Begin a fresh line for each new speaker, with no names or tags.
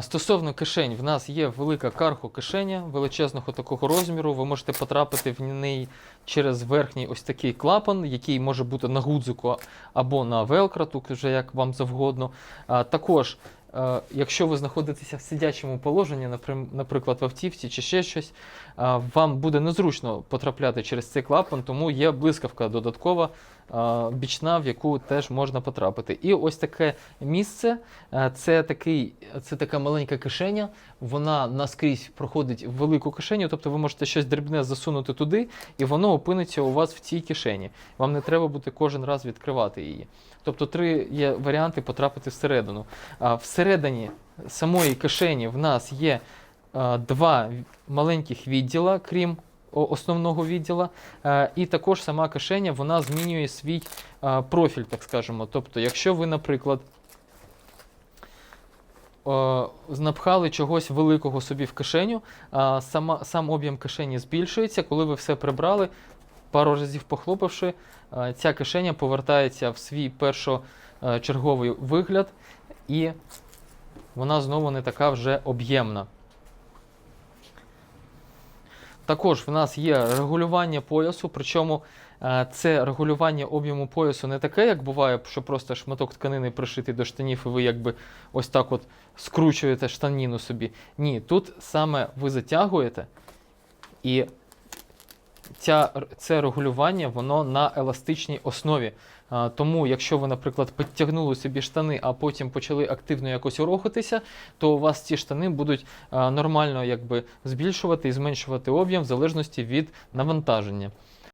Стосовно кишень, в нас є велика кархо кишеня величезного такого розміру. Ви можете потрапити в неї через верхній ось такий клапан, який може бути на гудзику або на велкро, тут вже як вам завгодно. Також, е, якщо ви знаходитеся в сидячому положенні, наприклад, в автівці чи ще щось, вам буде незручно потрапляти через цей клапан, тому є блискавка додаткова бічна, в яку теж можна потрапити. І ось таке місце е, це, такий, це така маленька кишеня, вона наскрізь проходить в велику кишеню, тобто ви можете щось дрібне засунути туди, і воно опиниться у вас в цій кишені. Вам не треба буде кожен раз відкривати її. Тобто три є варіанти потрапити всередину. Всередині самої кишені в нас є два маленьких відділа, крім основного відділа. Е, І також сама кишеня вона змінює свій е, профіль, так скажемо. Тобто, якщо ви, наприклад, е, напхали чогось великого собі в кишеню, сама, сам об'єм кишені збільшується, коли ви все прибрали, пару разів похлопавши, ця кишеня повертається в свій першочерговий вигляд, і вона знову не така вже об'ємна. Також в нас є регулювання поясу, причому е, це регулювання об'єму поясу не таке, як буває, що просто шматок тканини пришитий до штанів, і ви якби ось так от скручуєте штаніну собі. Ні, тут саме ви затягуєте, і ця, це регулювання воно на еластичній основі. А, Тому, якщо ви, наприклад, підтягнули собі штани, а потім почали активно якось рухатися, то у вас ці штани будуть а, нормально якби збільшувати і зменшувати об'єм в залежності від навантаження.